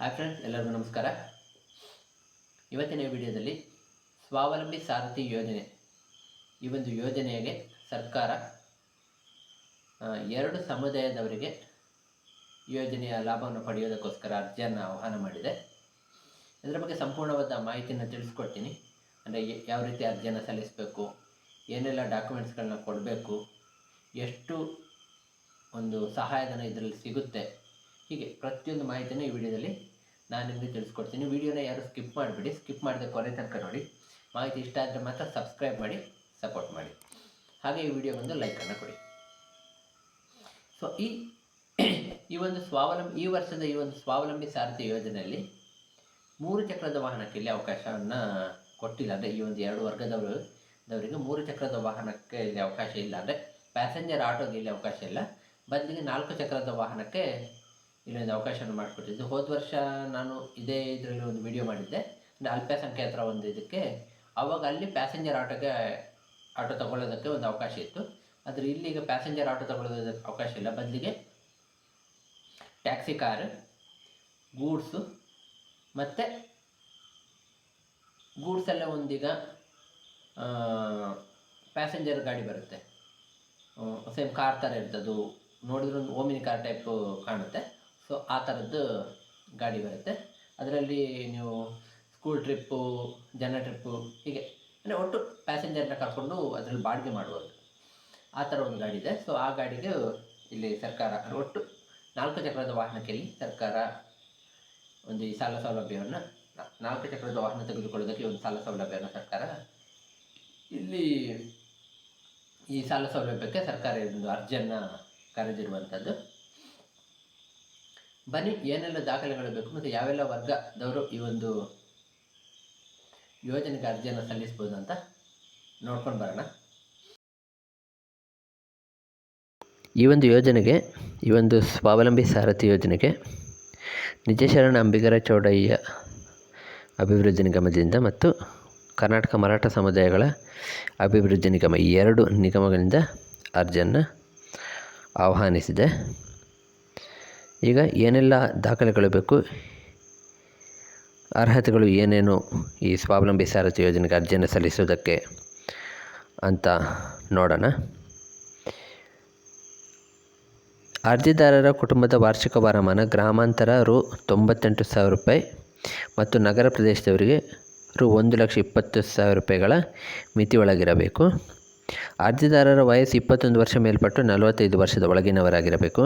Hi friends ಎಲ್ಲರಿಗೂ ನಮಸ್ಕಾರ. ಇವತ್ತಿನ ವಿಡಿಯೋದಲ್ಲಿ ಸ್ವಾವಲಂಬಿ ಸಾರಥಿ ಯೋಜನೆ. ಈ ಒಂದು ಯೋಜನೆಗೆ ಸರ್ಕಾರ ಎರಡು ಸಮುದಾಯದವರಿಗೆ ಯೋಜನೆಯ ಲಾಭವನ್ನು ಪಡೆಯೋದಕ್ಕೋಸ್ಕರ ಅರ್ಜಿಯನ್ನು ಆಹ್ವಾನ ಮಾಡಿದೆ. ಇದರ ಬಗ್ಗೆ ಸಂಪೂರ್ಣವಾದ ಮಾಹಿತಿಯನ್ನು ತಿಳಿಸ್ಕೊಡ್ತೀನಿ. ಅಂದರೆ ಯಾವ ರೀತಿ ಅರ್ಜಿಯನ್ನು ಸಲ್ಲಿಸಬೇಕು, ಏನೆಲ್ಲ ಡಾಕ್ಯುಮೆಂಟ್ಸ್ಗಳನ್ನ ಕೊಡಬೇಕು, ಎಷ್ಟು ಒಂದು ಸಹಾಯಧನ ಇದರಲ್ಲಿ ಸಿಗುತ್ತೆ ಹೀಗೆ ಪ್ರತಿಯೊಂದು ಮಾಹಿತಿಯನ್ನು ಈ ವಿಡಿಯೋದಲ್ಲಿ ನಾನು ನಿಮಗೆ ತಿಳಿಸ್ಕೊಡ್ತೀನಿ. ವಿಡಿಯೋನ ಯಾರು ಸ್ಕಿಪ್ ಮಾಡಿಬಿಡಿ. ಸ್ಕಿಪ್ ಮಾಡಿದ ಕೊನೆ ತನಕ ನೋಡಿ. ಮಾಹಿತಿ ಇಷ್ಟ ಆದರೆ ಮಾತ್ರ ಸಬ್ಸ್ಕ್ರೈಬ್ ಮಾಡಿ ಸಪೋರ್ಟ್ ಮಾಡಿ. ಹಾಗೆ ಈ ವಿಡಿಯೋ ಒಂದು ಲೈಕನ್ನು ಕೊಡಿ. ಸೊ ಈ ಈ ಒಂದು ಸ್ವಾವಲಂಬಿ ಈ ವರ್ಷದ ಈ ಒಂದು ಸ್ವಾವಲಂಬಿ ಸಾರಥಿ ಯೋಜನೆಯಲ್ಲಿ ಮೂರು ಚಕ್ರದ ವಾಹನಕ್ಕೆ ಇಲ್ಲಿ ಅವಕಾಶವನ್ನು ಕೊಟ್ಟಿಲ್ಲ. ಅಂದರೆ ಈ ಒಂದು ಎರಡು ವರ್ಗದವರು, ದವರಿಗೆ ಮೂರು ಚಕ್ರದ ವಾಹನಕ್ಕೆ ಇಲ್ಲಿ ಅವಕಾಶ ಇಲ್ಲ. ಅಂದರೆ ಪ್ಯಾಸೆಂಜರ್ ಆಟೋಗೆ ಇಲ್ಲಿ ಅವಕಾಶ ಇಲ್ಲ. ಬದಲಿಗೆ ನಾಲ್ಕು ಚಕ್ರದ ವಾಹನಕ್ಕೆ ಇಲ್ಲೊಂದು ಅವಕಾಶವನ್ನು ಮಾಡಿಕೊಟ್ಟಿದ್ದು ಹೋದ ವರ್ಷ ನಾನು ಇದೇ ಇದರಲ್ಲಿ ಒಂದು ವಿಡಿಯೋ ಮಾಡಿದ್ದೆ. ಅಂದರೆ ಹತ್ರ ಒಂದು ಇದಕ್ಕೆ. ಅವಾಗ ಅಲ್ಲಿ ಪ್ಯಾಸೆಂಜರ್ ಆಟೋಗೆ ಆಟೋ ತಗೊಳ್ಳೋದಕ್ಕೆ ಒಂದು ಅವಕಾಶ ಇತ್ತು. ಆದರೆ ಇಲ್ಲಿ ಈಗ ಪ್ಯಾಸೆಂಜರ್ ಆಟೋ ತಗೊಳ್ಳೋದಕ್ಕೆ ಅವಕಾಶ ಇಲ್ಲ. ಬದಲಿಗೆ ಟ್ಯಾಕ್ಸಿ ಕಾರ್ ಗೂಡ್ಸು ಮತ್ತು ಗೂಡ್ಸೆಲ್ಲ ಒಂದೀಗ ಪ್ಯಾಸೆಂಜರ್ ಗಾಡಿ ಬರುತ್ತೆ. ಸೇಮ್ ಕಾರ್ ಥರ ಇರ್ತದು ನೋಡಿದ್ರೆ ಒಂದು ಓಮಿನಿ ಕಾರ್ ಟೈಪು ಕಾಣುತ್ತೆ. ಸೊ ಆ ಥರದ್ದು ಗಾಡಿ ಬರುತ್ತೆ. ಅದರಲ್ಲಿ ನೀವು ಸ್ಕೂಲ್ ಟ್ರಿಪ್ಪು ಜನ ಟ್ರಿಪ್ಪು ಹೀಗೆ, ಅಂದರೆ ಒಟ್ಟು ಪ್ಯಾಸೆಂಜರ್ನ ಕರ್ಕೊಂಡು ಅದರಲ್ಲಿ ಬಾಡಿಗೆ ಮಾಡ್ಬೋದು. ಆ ಥರ ಒಂದು ಗಾಡಿ ಇದೆ. ಸೊ ಆ ಗಾಡಿಗೆ ಇಲ್ಲಿ ಸರ್ಕಾರ, ಅಂದರೆ ಒಟ್ಟು ನಾಲ್ಕು ಚಕ್ರದ ವಾಹನಕ್ಕೆ ಇಲ್ಲಿ ಸರ್ಕಾರ ಒಂದು ಈ ಸಾಲ ಸೌಲಭ್ಯವನ್ನು, ನಾಲ್ಕು ಚಕ್ರದ ವಾಹನ ತೆಗೆದುಕೊಳ್ಳೋದಕ್ಕೆ ಒಂದು ಸಾಲ ಸೌಲಭ್ಯವನ್ನು ಸರ್ಕಾರ ಇಲ್ಲಿ ಈ ಸಾಲ ಸೌಲಭ್ಯಕ್ಕೆ ಸರ್ಕಾರ ಒಂದು ಅರ್ಜಿಯನ್ನು ಕರೆದಿರುವಂಥದ್ದು. ಬನ್ನಿ, ಏನೆಲ್ಲ ದಾಖಲೆಗಳು ಬೇಕು ಮತ್ತು ಯಾವೆಲ್ಲ ವರ್ಗದವರು ಈ ಒಂದು ಯೋಜನೆಗೆ ಅರ್ಜಿಯನ್ನು ಸಲ್ಲಿಸ್ಬೋದು ಅಂತ ನೋಡ್ಕೊಂಡು ಬರೋಣ. ಈ ಒಂದು ಯೋಜನೆಗೆ, ಈ ಒಂದು ಸ್ವಾವಲಂಬಿ ಸಾರಥಿ ಯೋಜನೆಗೆ ನಿಜಶರಣ ಅಂಬಿಗರ ಚೌಡಯ್ಯ ಅಭಿವೃದ್ಧಿ ನಿಗಮದಿಂದ ಮತ್ತು ಕರ್ನಾಟಕ ಮರಾಠ ಸಮುದಾಯಗಳ ಅಭಿವೃದ್ಧಿ ನಿಗಮ ಈ ಎರಡು ನಿಗಮಗಳಿಂದ ಅರ್ಜಿಯನ್ನು ಆಹ್ವಾನಿಸಿದೆ. ಈಗ ಏನೆಲ್ಲ ದಾಖಲೆಗಳು ಬೇಕು? ಅರ್ಹತೆಗಳು ಏನೇನು ಈ ಸ್ವಾವಲಂಬಿ ಸಾರಥಿ ಯೋಜನೆಗೆ ಅರ್ಜಿಯನ್ನು ಸಲ್ಲಿಸೋದಕ್ಕೆ ಅಂತ ನೋಡೋಣ. ಅರ್ಜಿದಾರರ ಕುಟುಂಬದ ವಾರ್ಷಿಕ ವರಮಾನ ಗ್ರಾಮಾಂತರ ರು ತೊಂಬತ್ತೆಂಟು ಸಾವಿರ ರೂಪಾಯಿ ಮತ್ತು ನಗರ ಪ್ರದೇಶದವರಿಗೆ ರು ಒಂದು ಲಕ್ಷ ಇಪ್ಪತ್ತು ಸಾವಿರ ರೂಪಾಯಿಗಳ ಮಿತಿ ಒಳಗಿರಬೇಕು. ಅರ್ಜಿದಾರರ ವಯಸ್ಸು ಇಪ್ಪತ್ತೊಂದು ವರ್ಷ ಮೇಲ್ಪಟ್ಟು ನಲವತ್ತೈದು ವರ್ಷದ ಒಳಗಿನವರಾಗಿರಬೇಕು.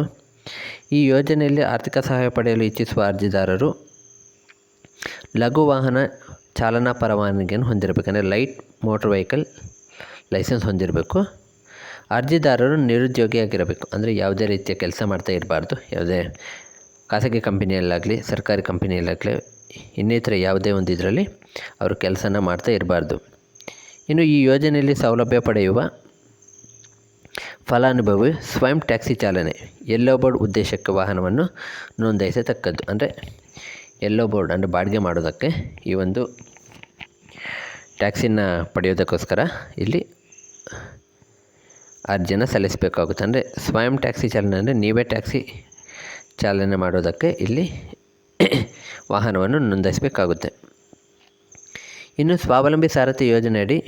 ಈ ಯೋಜನೆಯಲ್ಲಿ ಆರ್ಥಿಕ ಸಹಾಯ ಪಡೆಯಲು ಇಚ್ಛಿಸುವ ಅರ್ಜಿದಾರರು ಲಘು ವಾಹನ ಚಾಲನಾ ಪರವಾನಗಿಯನ್ನು ಹೊಂದಿರಬೇಕಂದ್ರೆ ಲೈಟ್ ಮೋಟರ್ ವೆಹಿಕಲ್ ಲೈಸೆನ್ಸ್ ಹೊಂದಿರಬೇಕು. ಅರ್ಜಿದಾರರು ನಿರುದ್ಯೋಗಿಯಾಗಿರಬೇಕು ಅಂದರೆ ಯಾವುದೇ ರೀತಿಯ ಕೆಲಸ ಮಾಡ್ತಾ ಇರಬಾರ್ದು. ಯಾವುದೇ ಖಾಸಗಿ ಕಂಪನಿಯಲ್ಲಾಗಲಿ, ಸರ್ಕಾರಿ ಕಂಪನಿಯಲ್ಲಾಗಲಿ, ಇನ್ನಿತರ ಯಾವುದೇ ಒಂದು ಇದರಲ್ಲಿ ಅವರು ಕೆಲಸನ ಮಾಡ್ತಾ ಇರಬಾರ್ದು. ಇನ್ನು ಈ ಯೋಜನೆಯಲ್ಲಿ ಸೌಲಭ್ಯ ಪಡೆಯುವ ಫಲಾನುಭವಿ ಸ್ವಯಂ ಟ್ಯಾಕ್ಸಿ ಚಾಲನೆ ಎಲ್ಲೋ ಬೋರ್ಡ್ ಉದ್ದೇಶಕ್ಕೆ ವಾಹನವನ್ನು ನೋಂದಾಯಿಸತಕ್ಕದ್ದು. ಅಂದರೆ ಎಲ್ಲೋ ಬೋರ್ಡ್ ಅಂದರೆ ಬಾಡಿಗೆ ಮಾಡೋದಕ್ಕೆ ಈ ಒಂದು ಟ್ಯಾಕ್ಸಿನ ಪಡೆಯೋದಕ್ಕೋಸ್ಕರ ಇಲ್ಲಿ ಅರ್ಜಿಯನ್ನು ಸಲ್ಲಿಸಬೇಕಾಗುತ್ತೆ. ಅಂದರೆ ಸ್ವಯಂ ಟ್ಯಾಕ್ಸಿ ಚಾಲನೆ ಅಂದರೆ ನೀವೇ ಟ್ಯಾಕ್ಸಿ ಚಾಲನೆ ಮಾಡೋದಕ್ಕೆ ಇಲ್ಲಿ ವಾಹನವನ್ನು ನೋಂದಾಯಿಸಬೇಕಾಗುತ್ತೆ. ಇನ್ನು ಸ್ವಾವಲಂಬಿ ಸಾರಥಿ ಯೋಜನೆಯಡಿ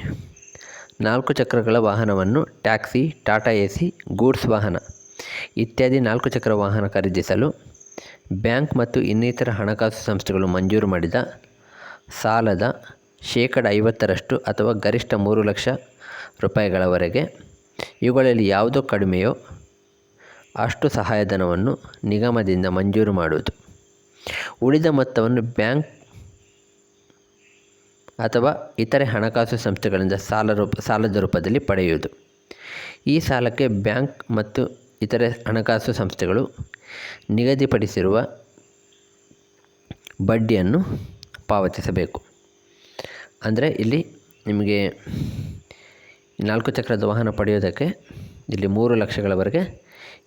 ನಾಲ್ಕು ಚಕ್ರಗಳ ವಾಹನವನ್ನು taxi, Tata A C goods ವಾಹನ ಇತ್ಯಾದಿ ನಾಲ್ಕು ಚಕ್ರ ವಾಹನ ಖರೀದಿಸಲು ಬ್ಯಾಂಕ್ ಮತ್ತು ಇನ್ನಿತರ ಹಣಕಾಸು ಸಂಸ್ಥೆಗಳು ಮಂಜೂರು ಮಾಡಿದ ಸಾಲದ ಶೇಕಡ ಐವತ್ತರಷ್ಟು ಅಥವಾ ಗರಿಷ್ಠ ಮೂರು ಲಕ್ಷ ರೂಪಾಯಿಗಳವರೆಗೆ ಇವುಗಳಲ್ಲಿ ಯಾವುದೋ ಕಡಿಮೆಯೋ ಅಷ್ಟು ಸಹಾಯಧನವನ್ನು ನಿಗಮದಿಂದ ಮಂಜೂರು ಮಾಡುವುದು. ಉಳಿದ ಮೊತ್ತವನ್ನು ಬ್ಯಾಂಕ್ ಅಥವಾ ಇತರೆ ಹಣಕಾಸು ಸಂಸ್ಥೆಗಳಿಂದ ಸಾಲ ರೂಪ, ಸಾಲದ ರೂಪದಲ್ಲಿ ಪಡೆಯುವುದು. ಈ ಸಾಲಕ್ಕೆ ಬ್ಯಾಂಕ್ ಮತ್ತು ಇತರೆ ಹಣಕಾಸು ಸಂಸ್ಥೆಗಳು ನಿಗದಿಪಡಿಸಿರುವ ಬಡ್ಡಿಯನ್ನು ಪಾವತಿಸಬೇಕು. ಅಂದರೆ ಇಲ್ಲಿ ನಿಮಗೆ ನಾಲ್ಕು ಚಕ್ರದ ವಾಹನ ಪಡೆಯೋದಕ್ಕೆ ಇಲ್ಲಿ ಮೂರು ಲಕ್ಷಗಳವರೆಗೆ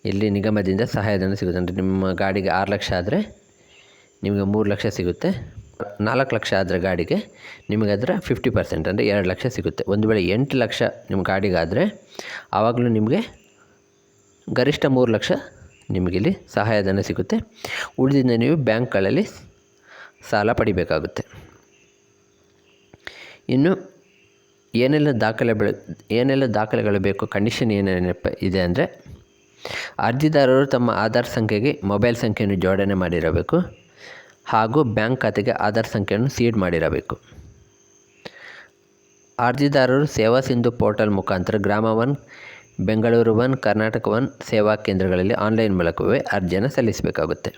ಇಲ್ಲಿ ನಿಗಮದಿಂದ ಸಹಾಯಧನ ಸಿಗುತ್ತೆ. ಅಂದರೆ ನಿಮ್ಮ ಗಾಡಿಗೆ ಆರು ಲಕ್ಷ ಆದರೆ ನಿಮಗೆ ಮೂರು ಲಕ್ಷ ಸಿಗುತ್ತೆ. ನಾಲ್ಕು ಲಕ್ಷ ಆದರೆ ಗಾಡಿಗೆ ನಿಮಗೆ ಅದರ ಫಿಫ್ಟಿ ಪರ್ಸೆಂಟ್ ಅಂದರೆ ಎರಡು ಲಕ್ಷ ಸಿಗುತ್ತೆ. ಒಂದು ವೇಳೆ ಎಂಟು ಲಕ್ಷ ನಿಮ್ಮ ಗಾಡಿಗಾದರೆ ಆವಾಗಲೂ ನಿಮಗೆ ಗರಿಷ್ಠ ಮೂರು ಲಕ್ಷ ನಿಮಗಿಲ್ಲಿ ಸಹಾಯಧನ ಸಿಗುತ್ತೆ. ಉಳಿದಿಂದ ನೀವು ಬ್ಯಾಂಕ್ಗಳಲ್ಲಿ ಸಾಲ ಪಡಿಬೇಕಾಗುತ್ತೆ. ಇನ್ನು ಏನೆಲ್ಲ ದಾಖಲೆ ಬೆಳೆ ಏನೆಲ್ಲ ದಾಖಲೆಗಳು ಬೇಕು, ಕಂಡೀಷನ್ ಏನೇನಪ್ಪ ಇದೆ ಅಂದರೆ ಅರ್ಜಿದಾರರು ತಮ್ಮ ಆಧಾರ್ ಸಂಖ್ಯೆಗೆ ಮೊಬೈಲ್ ಸಂಖ್ಯೆಯನ್ನು ಜೋಡಣೆ ಮಾಡಿರಬೇಕು. ಹಾಗೂ ಬ್ಯಾಂಕ್ ಖಾತೆಗೆ ಆಧಾರ್ ಸಂಖ್ಯೆಯನ್ನು ಸೀಡ್ ಮಾಡಿರಬೇಕು. ಅರ್ಜಿದಾರರು ಸೇವಾ ಸಿಂಧು ಪೋರ್ಟಲ್ ಮುಖಾಂತರ Grama one Bengaluru one Karnataka one ಸೇವಾ ಕೇಂದ್ರಗಳಲ್ಲಿ ಆನ್ಲೈನ್ ಮೂಲಕವೇ ಅರ್ಜಿಯನ್ನು ಸಲ್ಲಿಸಬೇಕಾಗುತ್ತೆ.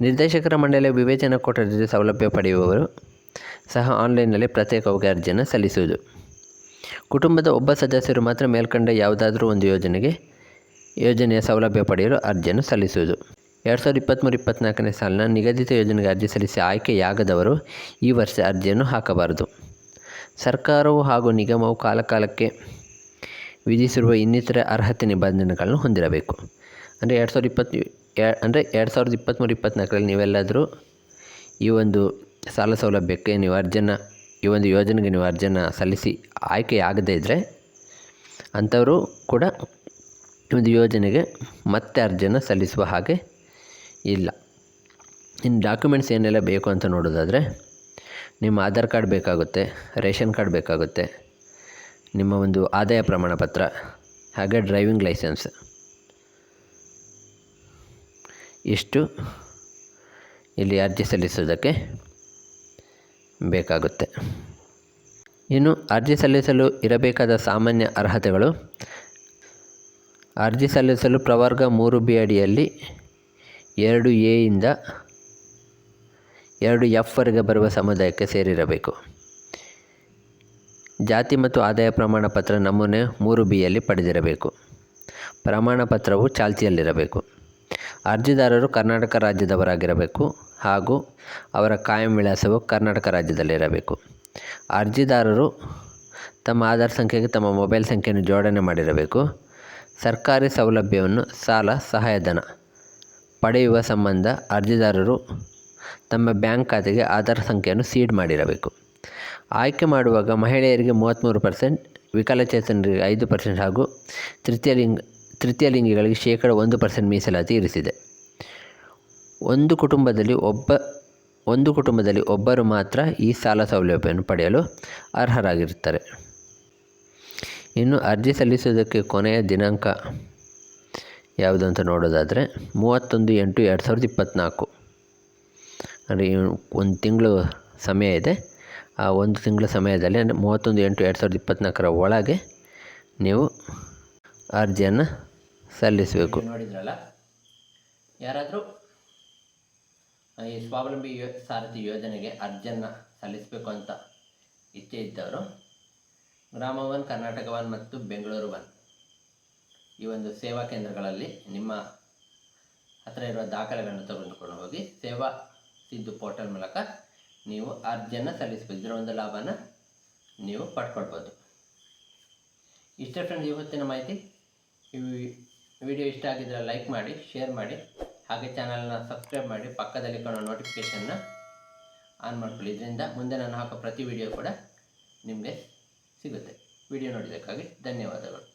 ನಿರ್ದೇಶಕರ ಮಂಡಳಿಯ ವಿವೇಚನಾ ಕೊಠಡಿಯಲ್ಲಿ ಸೌಲಭ್ಯ ಪಡೆಯುವವರು ಸಹ ಆನ್ಲೈನ್ನಲ್ಲಿ ಪ್ರತ್ಯೇಕವಾಗಿ ಅರ್ಜಿಯನ್ನು ಸಲ್ಲಿಸುವುದು. ಕುಟುಂಬದ ಒಬ್ಬ ಸದಸ್ಯರು ಮಾತ್ರ ಮೇಲ್ಕಂಡ ಯಾವುದಾದರೂ ಒಂದು ಯೋಜನೆಗೆ, ಯೋಜನೆಯ ಸೌಲಭ್ಯ ಪಡೆಯಲು ಅರ್ಜಿಯನ್ನು ಸಲ್ಲಿಸುವುದು. ಎರಡು ಸಾವಿರದ ಇಪ್ಪತ್ತ್ಮೂರು ಇಪ್ಪತ್ತ್ನಾಲ್ಕನೇ ಸಾಲಿನ ನಿಗದಿತ ಯೋಜನೆಗೆ ಅರ್ಜಿ ಸಲ್ಲಿಸಿ ಆಯ್ಕೆಯಾಗದವರು ಈ ವರ್ಷ ಅರ್ಜಿಯನ್ನು ಹಾಕಬಾರದು. ಸರ್ಕಾರವು ಹಾಗೂ ನಿಗಮವು ಕಾಲಕಾಲಕ್ಕೆ ವಿಧಿಸಿರುವ ಇನ್ನಿತರ ಅರ್ಹತೆ ನಿಬಂಧನೆಗಳನ್ನು ಹೊಂದಿರಬೇಕು. ಅಂದರೆ ಎರಡು ಸಾವಿರದ ಇಪ್ಪತ್ತು ಅಂದರೆ ಎರಡು ಸಾವಿರದ ಇಪ್ಪತ್ತ್ಮೂರು ಇಪ್ಪತ್ತ್ನಾಲ್ಕರಲ್ಲಿ ನೀವೆಲ್ಲಾದರೂ ಈ ಒಂದು ಸಾಲ ಸೌಲಭ್ಯಕ್ಕೆ ನೀವು ಅರ್ಜಿಯನ್ನು, ಈ ಒಂದು ಯೋಜನೆಗೆ ನೀವು ಅರ್ಜಿಯನ್ನು ಸಲ್ಲಿಸಿ ಆಯ್ಕೆಯಾಗದೇ ಇದ್ದರೆ ಅಂಥವರು ಕೂಡ ಈ ಒಂದು ಯೋಜನೆಗೆ ಮತ್ತೆ ಅರ್ಜಿಯನ್ನು ಸಲ್ಲಿಸುವ ಹಾಗೆ ಇಲ್ಲ. ಇನ್ನು ಡಾಕ್ಯುಮೆಂಟ್ಸ್ ಏನೆಲ್ಲ ಬೇಕು ಅಂತ ನೋಡೋದಾದರೆ ನಿಮ್ಮ ಆಧಾರ್ ಕಾರ್ಡ್ ಬೇಕಾಗುತ್ತೆ, ರೇಷನ್ ಕಾರ್ಡ್ ಬೇಕಾಗುತ್ತೆ, ನಿಮ್ಮ ಒಂದು ಆದಾಯ ಪ್ರಮಾಣ ಪತ್ರ ಹಾಗೆ ಡ್ರೈವಿಂಗ್ ಲೈಸೆನ್ಸ್. ಇಷ್ಟು ಇಲ್ಲಿ ಅರ್ಜಿ ಸಲ್ಲಿಸೋದಕ್ಕೆ ಬೇಕಾಗುತ್ತೆ. ಇನ್ನು ಅರ್ಜಿ ಸಲ್ಲಿಸಲು ಇರಬೇಕಾದ ಸಾಮಾನ್ಯ ಅರ್ಹತೆಗಳು. ಅರ್ಜಿ ಸಲ್ಲಿಸಲು ಪ್ರವರ್ಗ ಮೂರು ಬಿ ಅಡಿಯಲ್ಲಿ ಎರಡು ಎ ಇಂದ ಎರಡು ಎಫ್ವರೆಗೆ ಬರುವ ಸಮುದಾಯಕ್ಕೆ ಸೇರಿರಬೇಕು. ಜಾತಿ ಮತ್ತು ಆದಾಯ ಪ್ರಮಾಣ ಪತ್ರ ನಮೂನೆ ಮೂರು ಬಿಯಲ್ಲಿ ಪಡೆದಿರಬೇಕು. ಪ್ರಮಾಣ ಪತ್ರವು ಚಾಲ್ತಿಯಲ್ಲಿರಬೇಕು. ಅರ್ಜಿದಾರರು ಕರ್ನಾಟಕ ರಾಜ್ಯದವರಾಗಿರಬೇಕು ಹಾಗೂ ಅವರ ಕಾಯಂ ವಿಳಾಸವು ಕರ್ನಾಟಕ ರಾಜ್ಯದಲ್ಲಿರಬೇಕು. ಅರ್ಜಿದಾರರು ತಮ್ಮ ಆಧಾರ್ ಸಂಖ್ಯೆಗೆ ತಮ್ಮ ಮೊಬೈಲ್ ಸಂಖ್ಯೆಯನ್ನು ಜೋಡಣೆ ಮಾಡಿರಬೇಕು. ಸರ್ಕಾರಿ ಸೌಲಭ್ಯವನ್ನು ಸಾಲ, ಸಹಾಯಧನ ಪಡೆಯುವ ಸಂಬಂಧ ಅರ್ಜಿದಾರರು ತಮ್ಮ ಬ್ಯಾಂಕ್ ಖಾತೆಗೆ ಆಧಾರ್ ಸಂಖ್ಯೆಯನ್ನು ಸೀಡ್ ಮಾಡಿರಬೇಕು. ಆಯ್ಕೆ ಮಾಡುವಾಗ ಮಹಿಳೆಯರಿಗೆ ಮೂವತ್ತ್ಮೂರು ಪರ್ಸೆಂಟ್, ವಿಕಲಚೇತನರಿಗೆ ಐದು ಪರ್ಸೆಂಟ್ ಹಾಗೂ ತೃತೀಯ ಲಿಂಗ ತೃತೀಯ ಲಿಂಗಿಗಳಿಗೆ ಶೇಕಡ ಒಂದು ಪರ್ಸೆಂಟ್ ಮೀಸಲಾತಿ ಇರಿಸಿದೆ. ಒಂದು ಕುಟುಂಬದಲ್ಲಿ ಒಬ್ಬ, ಒಂದು ಕುಟುಂಬದಲ್ಲಿ ಒಬ್ಬರು ಮಾತ್ರ ಈ ಸಾಲ ಸೌಲಭ್ಯವನ್ನು ಪಡೆಯಲು ಅರ್ಹರಾಗಿರುತ್ತಾರೆ. ಇನ್ನು ಅರ್ಜಿ ಸಲ್ಲಿಸುವುದಕ್ಕೆ ಕೊನೆಯ ದಿನಾಂಕ ಯಾವುದು ಅಂತ ನೋಡೋದಾದರೆ ಮೂವತ್ತೊಂದು ಎಂಟು ಎರಡು ಸಾವಿರದ ಇಪ್ಪತ್ತ್ನಾಲ್ಕು. ಅಂದರೆ ಒಂದು ತಿಂಗಳು ಸಮಯ ಇದೆ. ಆ ಒಂದು ತಿಂಗಳ ಸಮಯದಲ್ಲಿ ಅಂದರೆ ಮೂವತ್ತೊಂದು ಎಂಟು ಎರಡು ಸಾವಿರದ ಇಪ್ಪತ್ತ್ನಾಲ್ಕರ ಒಳಗೆ ನೀವು ಅರ್ಜಿಯನ್ನು ಸಲ್ಲಿಸಬೇಕು. ನೋಡಿದ್ರಲ್ಲ ಯಾರಾದರೂ ಈ ಸ್ವಾವಲಂಬಿ ಯೋ, ಸಾರಥಿ ಯೋಜನೆಗೆ ಅರ್ಜಿಯನ್ನು ಸಲ್ಲಿಸಬೇಕು ಅಂತ ಇಚ್ಛೆ ಇದ್ದವರು, ಗ್ರಾಮ ಒನ್, ಕರ್ನಾಟಕ ಒನ್ ಮತ್ತು ಬೆಂಗಳೂರು ಒನ್. ಈ ಒಂದು ಸೇವಾ ಕೇಂದ್ರಗಳಲ್ಲಿ ನಿಮ್ಮ ಹತ್ತಿರ ಇರುವ ದಾಖಲೆಗಳನ್ನು ತೆಗೆದುಕೊಂಡು ಹೋಗಿ ಸೇವಾ ಸಿದ್ದು ಪೋರ್ಟಲ್ ಮೂಲಕ ನೀವು ಅರ್ಜಿಯನ್ನು ಸಲ್ಲಿಸಬೇಕು ಇದರ ಒಂದು ಲಾಭನ ನೀವು ಪಡ್ಕೊಳ್ಬೋದು. ಇಷ್ಟೇ ಫ್ರೆಂಡ್ಸ್ ಇವತ್ತಿನ ಮಾಹಿತಿ. ಈ ವಿಡಿಯೋ ಇಷ್ಟ ಆಗಿದ್ದರೆ ಲೈಕ್ ಮಾಡಿ ಶೇರ್ ಮಾಡಿ, ಹಾಗೆ ಚಾನಲ್ನ ಸಬ್ಸ್ಕ್ರೈಬ್ ಮಾಡಿ, ಪಕ್ಕದಲ್ಲಿ ಕಾಣೋ ನೋಟಿಫಿಕೇಷನ್ನ ಆನ್ ಮಾಡ್ಕೊಳ್ಳಿ. ಇದರಿಂದ ಮುಂದೆ ನಾನು ಹಾಕೋ ಪ್ರತಿ ವಿಡಿಯೋ ಕೂಡ ನಿಮಗೆ ಸಿಗುತ್ತೆ. ವಿಡಿಯೋ ನೋಡಿದ್ದಕ್ಕಾಗಿ ಧನ್ಯವಾದಗಳು.